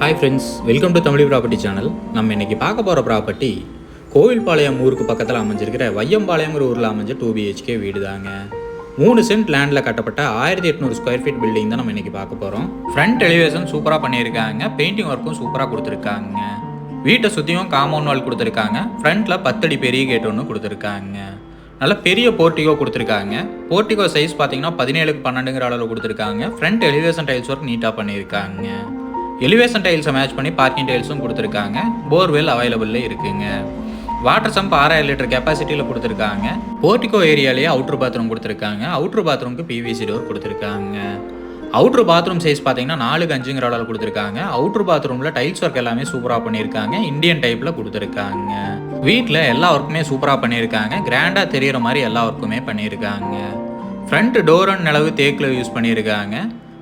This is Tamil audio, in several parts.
Hi friends welcome to Tamil property channel நம்ம இன்னைக்கு பார்க்க போகிற ப்ராப்பர்ட்டி கோவில்பாளையம் ஊருக்கு பக்கத்தில் அமைஞ்சிருக்கிற வையம்பாளையங்கிற ஊரில் அமைஞ்ச டூ பிஹெச்கே வீடு தாங்க. மூணு சென்ட் லேண்டில் கட்டப்பட்ட ஆயிரத்தி எட்நூறு ஸ்கொயர் ஃபீட் பில்டிங் தான் நம்ம இன்றைக்கி பார்க்க போகிறோம் ஃப்ரண்ட் எலிவேஷன் சூப்பராக பண்ணியிருக்காங்க. பெயிண்டிங் ஒர்க்கும் சூப்பராக கொடுத்துருக்காங்க. வீட்டை சுற்றியும் காம்பவுண்ட் வால் கொடுத்துருக்காங்க. ஃப்ரண்ட்டில் பத்தடி பெரிய கேட் ஒன்று கொடுத்துருக்காங்க. நல்ல பெரிய போர்ட்டிகோ கொடுத்துருக்காங்க. போர்ட்டிகோ சைஸ் பார்த்தீங்கன்னா பதினேழுக்கு பன்னெண்டுங்கிற அளவில் கொடுத்துருக்காங்க. ஃப்ரண்ட் எலிவேஷன் டைல்ஸ் ஒர்க் நீட்டாக பண்ணியிருக்காங்க. எலிவேஷன் டைல்ஸை மேட்ச் பண்ணி பார்க்கிங் டைல்ஸும் கொடுத்துருக்காங்க. போர்வெல் அவைலபிளில் இருக்குங்க. வாட்டர் சம்ப் ஆறாயிரம் லிட்டர் கெப்பாசிட்டியில் கொடுத்துருக்காங்க. போர்ட்டிகோ ஏரியாலேயே அவுட்ரு பாத்ரூம் கொடுத்துருக்காங்க. அவுட்ரு பாத்ரூமுக்கு பிவிசி டோர் கொடுத்துருக்காங்க. அவுட்ரு பாத்ரூம் சைஸ் பார்த்தீங்கன்னா நாலுக்கு அஞ்சுங்கிற அளவில் கொடுத்துருக்காங்க. அவுட்ரு பாத்ரூமில் டைல்ஸ் ஒர்க் எல்லாமே சூப்பராக பண்ணியிருக்காங்க. இந்தியன் டைப்பில் கொடுத்துருக்காங்க. வீட்டில் எல்லா ஒர்க்குமே சூப்பராக பண்ணியிருக்காங்க. கிராண்டாக தெரிகிற மாதிரி எல்லா ஒர்க்குமே பண்ணியிருக்காங்க. ஃப்ரண்ட் டோர் அண்ட் நிலவு தேக்கில் யூஸ் பண்ணியிருக்காங்க.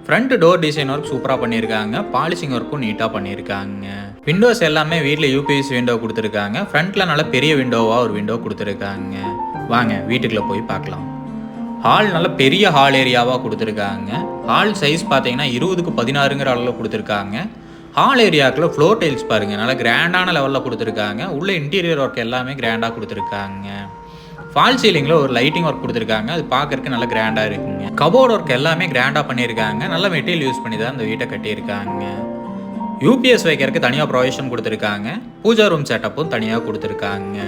ஃப்ரண்ட் டோர் டிசைன் ஒர்க் சூப்பராக பண்ணியிருக்காங்க பாலிஷிங் ஒர்க்கும் நீட்டாக பண்ணியிருக்காங்க விண்டோஸ் எல்லாமே வீட்டில் யூபிஎஸ் விண்டோ கொடுத்துருக்காங்க. ஃப்ரண்ட்டில் நல்ல பெரிய விண்டோவாக ஒரு விண்டோ கொடுத்துருக்காங்க. வாங்க வீட்டுக்குள்ளே போய் பார்க்கலாம். ஹால் நல்ல பெரிய ஹால் ஏரியாவாக கொடுத்துருக்காங்க. ஹால் சைஸ் பார்த்தீங்கன்னா இருபதுக்கு பதினாறுங்கிற அளவில் கொடுத்துருக்காங்க. ஹால் ஏரியாவுக்குள்ள ஃப்ளோர் டைல்ஸ் பாருங்கள் நல்லா கிராண்டான லெவலில் கொடுத்துருக்காங்க. உள்ள இன்டீரியர் ஒர்க் எல்லாமே கிராண்டாக கொடுத்துருக்காங்க. ஃபால் சீலிங்கில் ஒரு லைட்டிங் ஒர்க் கொடுத்துருக்காங்க. அது பார்க்கறதுக்கு நல்ல கிராண்டாக இருக்குங்க. கபோர்ட் ஒர்க் எல்லாமே கிராண்டாக பண்ணியிருக்காங்க. நல்ல மெட்டீரியல் யூஸ் பண்ணி தான் இந்த வீட்டை கட்டியிருக்காங்க. யூபிஎஸ் வைக்கிறதுக்கு தனியாக ப்ரொவிஷன் கொடுத்துருக்காங்க. பூஜா ரூம் செட்டப்பும் தனியாக கொடுத்துருக்காங்க.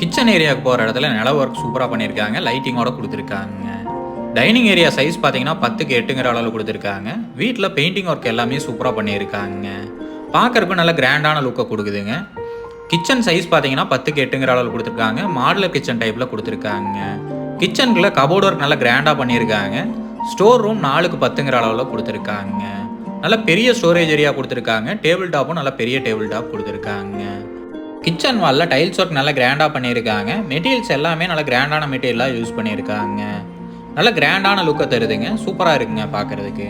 கிச்சன் ஏரியாவுக்கு போகிற இடத்துல நில ஒர்க் சூப்பராக பண்ணியிருக்காங்க. லைட்டிங்கோட கொடுத்துருக்காங்க. டைனிங் ஏரியா சைஸ் பார்த்தீங்கன்னா பத்துக்கு எட்டுங்கிற அளவில் கொடுத்துருக்காங்க. வீட்டில் பெயிண்டிங் ஒர்க் எல்லாமே சூப்பராக பண்ணியிருக்காங்க. பார்க்குறப்ப நல்ல கிராண்டான லுக்கை கொடுக்குதுங்க. கிச்சன் சைஸ் பார்த்தீங்கன்னா பத்துக்கு எட்டுங்கிற அளவில் கொடுத்துருக்காங்க. மாடலர் கிச்சன் டைப்பில் கொடுத்துருக்காங்க. கிச்சனுக்குள்ளே கபோர்ட் ஒர்க் நல்லா கிராண்டாக பண்ணியிருக்காங்க. ஸ்டோர் ரூம் நாலுக்கு பத்துங்கிற அளவில் கொடுத்துருக்காங்க. நல்ல பெரிய ஸ்டோரேஜ் ஏரியா கொடுத்துருக்காங்க. டேபிள் டாப்பும் நல்ல பெரிய டேபிள் டாப் கொடுத்துருக்காங்க. கிச்சன் வாலில் டைல்ஸ் ஒர்க் நல்லா கிராண்டாக பண்ணியிருக்காங்க. மெட்டீரியல்ஸ் எல்லாமே நல்லா கிராண்டான மெட்டீரியலாக யூஸ் பண்ணியிருக்காங்க. நல்ல கிராண்டான லுக்கை தருதுங்க. சூப்பராக இருக்குங்க பார்க்குறதுக்கு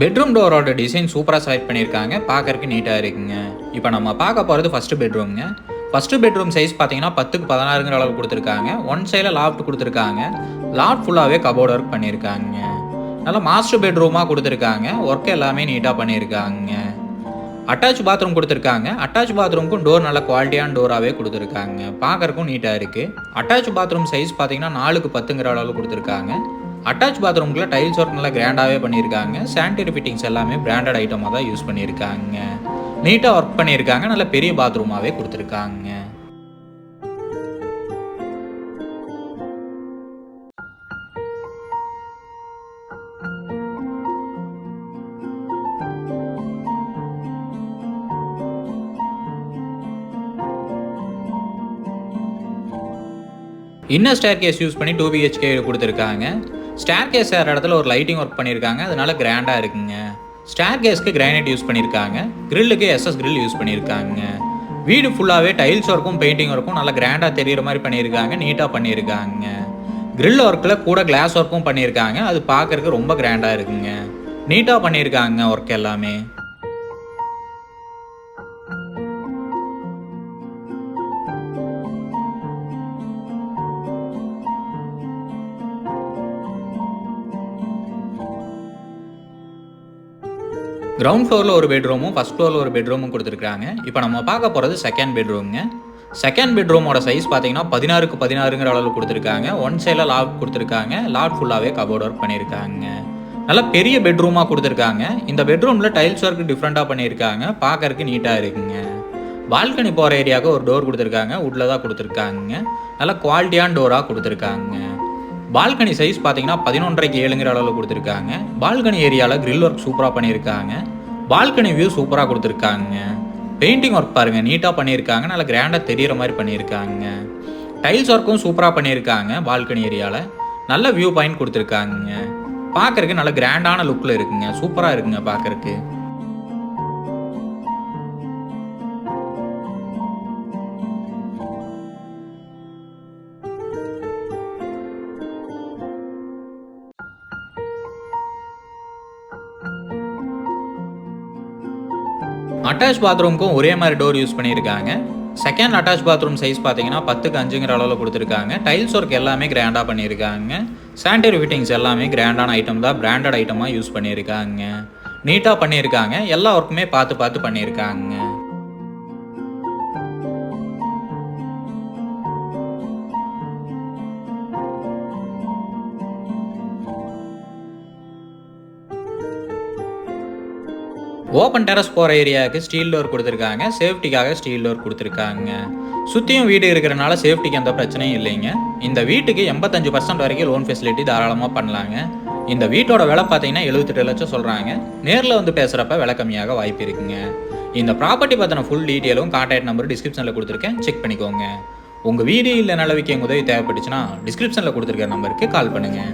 பெட்ரூம் டோரோட டிசைன் சூப்பராக செலக்ட் பண்ணியிருக்காங்க. பார்க்கறதுக்கு நீட்டாக இருக்குங்க. இப்போ நம்ம பார்க்க போகிறது ஃபஸ்ட்டு பெட்ரூம்ங்க ஃபஸ்ட்டு பெட்ரூம் சைஸ் பார்த்தீங்கன்னா பத்துக்கு பதினாறுங்கிற அளவு கொடுத்துருக்காங்க. ஒன் சைடில் லாஃப்ட் கொடுத்துருக்காங்க. லாஃப்ட் ஃபுல்லாகவே கபோர்ட் ஒர்க் பண்ணியிருக்காங்க. நல்லா மாஸ்டர் பெட்ரூமாக கொடுத்துருக்காங்க. ஒர்க் எல்லாமே நீட்டாக பண்ணியிருக்காங்க. அட்டாச் பாத்ரூம் கொடுத்துருக்காங்க. அட்டாச் பாத்ரூமுக்கும் டோர் நல்ல குவாலிட்டியான டோராகவே கொடுத்துருக்காங்க. பார்க்கறக்கும் நீட்டாக இருக்குது அட்டாச் பாத்ரூம் சைஸ் பார்த்தீங்கன்னா நாலுக்கு பத்துங்கிற அளவு கொடுத்துருக்காங்க. அட்டாச் பாத்ரூம்குள்ள டைல்ஸ் ஒர்க் நல்லா கிராண்டாகவே பண்ணியிருக்காங்க. சானிடரி ஃபிட்டிங்ஸ் எல்லாமே பிராண்டட் ஐட்டமாக தான் யூஸ் பண்ணியிருக்காங்க. நீட்டாக ஒர்க் பண்ணியிருக்காங்க. நல்ல பெரிய பாத்ரூமாகவே கொடுத்துருக்காங்க. இன்னர் ஸ்டேர் கேஸ் யூஸ் பண்ணி டூ பிஹெச்கே கொடுத்துருக்காங்க. ஸ்டேர் கேஸ் ஏற இடத்துல ஒரு லைட்டிங் ஒர்க் பண்ணியிருக்காங்க அதனால கிராண்டாக இருக்குங்க. ஸ்டேர் கேஸ்க்கு கிரானைட் யூஸ் பண்ணியிருக்காங்க கிரில்லுக்கு எஸ்எஸ் கிரில் யூஸ் பண்ணியிருக்காங்க வீடு ஃபுல்லாகவே டைல்ஸ் ஒர்க்கும் பெயிண்டிங் ஒர்க்கும் நல்லா கிராண்டாக தெரிகிற மாதிரி பண்ணியிருக்காங்க நீட்டாக பண்ணியிருக்காங்க கிரில் ஒர்க்கில் கூட கிளாஸ் ஒர்க்கும் பண்ணியிருக்காங்க அது பார்க்குறக்கு ரொம்ப கிராண்டாக இருக்குங்க. நீட்டாக பண்ணியிருக்காங்க ஒர்க் எல்லாமே. கிரவுண்ட் ஃப்ளோரில் ஒரு பெட்ரூமும் ஃபஸ்ட் ஃப்ளோரில் ஒரு பெட்ரூமும் கொடுத்துருக்காங்க இப்போ நம்ம பார்க்க போகிறது செகண்ட் பெட்ரூம்ங்க செகண்ட் பெட்ரூமோட சைஸ் பார்த்தீங்கன்னா பதினாறுக்கு பதினாறுங்கிற அளவு கொடுத்துருக்காங்க. ஒன் சைடில் லாக் கொடுத்துருக்காங்க. லாட் ஃபுல்லாகவே கபோர்ட் ஒர்க் பண்ணியிருக்காங்க. நல்லா பெரிய பெட்ரூமாக கொடுத்துருக்காங்க. இந்த பெட்ரூமில் டைல்ஸ் ஒர்க் டிஃப்ரெண்ட்டாக பண்ணியிருக்காங்க. பார்க்கறதுக்கு நீட்டாக இருக்குங்க. பால்கனி போகிற ஏரியாவுக்கு ஒரு டோர் கொடுத்துருக்காங்க. உட்டில் தான் கொடுத்துருக்காங்க. நல்ல குவாலிட்டியான டோராக கொடுத்துருக்காங்க. பால்கனி சைஸ் பார்த்தீங்கன்னா பதினொன்றரைக்கு ஏழுங்கிற அளவில் கொடுத்துருக்காங்க. பால்கனி ஏரியாவில் கிரில் ஒர்க் சூப்பராக பண்ணியிருக்காங்க. பால்கனி வியூ சூப்பராக கொடுத்துருக்காங்க. பெயிண்டிங் ஒர்க் பாருங்கள் நீட்டாக பண்ணியிருக்காங்க. நல்லா கிராண்டாக தெரிகிற மாதிரி பண்ணியிருக்காங்க. டைல்ஸ் ஒர்க்கும் சூப்பராக பண்ணியிருக்காங்க பால்கனி ஏரியாவில் நல்ல வியூ பாயிண்ட் கொடுத்துருக்காங்க. பார்க்குறக்கு நல்ல கிராண்டான லுக்கில் இருக்குங்க. சூப்பராக இருக்குங்க பார்க்குறக்கு அட்டாச் பாத்ரூமுக்கும் ஒரே மாதிரி டோர் யூஸ் பண்ணியிருக்காங்க. செகண்ட் அட்டாச் பாத்ரூம் சைஸ் பார்த்தீங்கன்னா பத்துக்கு அஞ்சுங்கிற அளவில் கொடுத்துருக்காங்க. டைல்ஸ் ஒர்க் எல்லாமே கிராண்டாக பண்ணியிருக்காங்க. சானிடரி ஃபிட்டிங்ஸ் எல்லாமே கிராண்டான ஐட்டம் தான் பிராண்டட் ஐட்டமாக யூஸ் பண்ணியிருக்காங்க. நீட்டாக பண்ணியிருக்காங்க. எல்லா ஒர்க்குமே பார்த்து பார்த்து பண்ணியிருக்காங்க. ஓப்பன் டெரஸ் போகிற ஏரியாவுக்கு ஸ்டீல் டோர் கொடுத்துருக்காங்க. சேஃப்டிக்காக ஸ்டீல் டோர் கொடுத்துருக்காங்க. சுற்றியும் வீடு இருக்கிறனால சேஃப்டிக்கு எந்த பிரச்சனையும் இல்லைங்க. இந்த வீட்டுக்கு எண்பத்தஞ்சு பர்சன்ட் வரைக்கும் லோன் ஃபெசிலிட்டி தாராளமாக பண்ணலாங்க. இந்த வீட்டோட விலை பார்த்தீங்கன்னா எழுபத்தெட்டு லட்சம் சொல்கிறாங்க நேரில் வந்து பேசுகிறப்ப விலை கம்மியாக வாய்ப்பு இருக்குங்க. இந்த ப்ராப்பர்ட்டி பற்றின ஃபுல் டீட்டெயிலும் கான்டாக்ட் நம்பர் டிஸ்கிரிப்ஷனில் கொடுத்துருக்கேன். செக் பண்ணிக்கோங்க. உங்கள் வீடு இல்லை நிலவிக்க உதவி தேவைப்பட்டுச்சுன்னா டிஸ்கிரிப்ஷனில் கொடுத்துருக்க நம்பருக்கு கால் பண்ணுங்கள்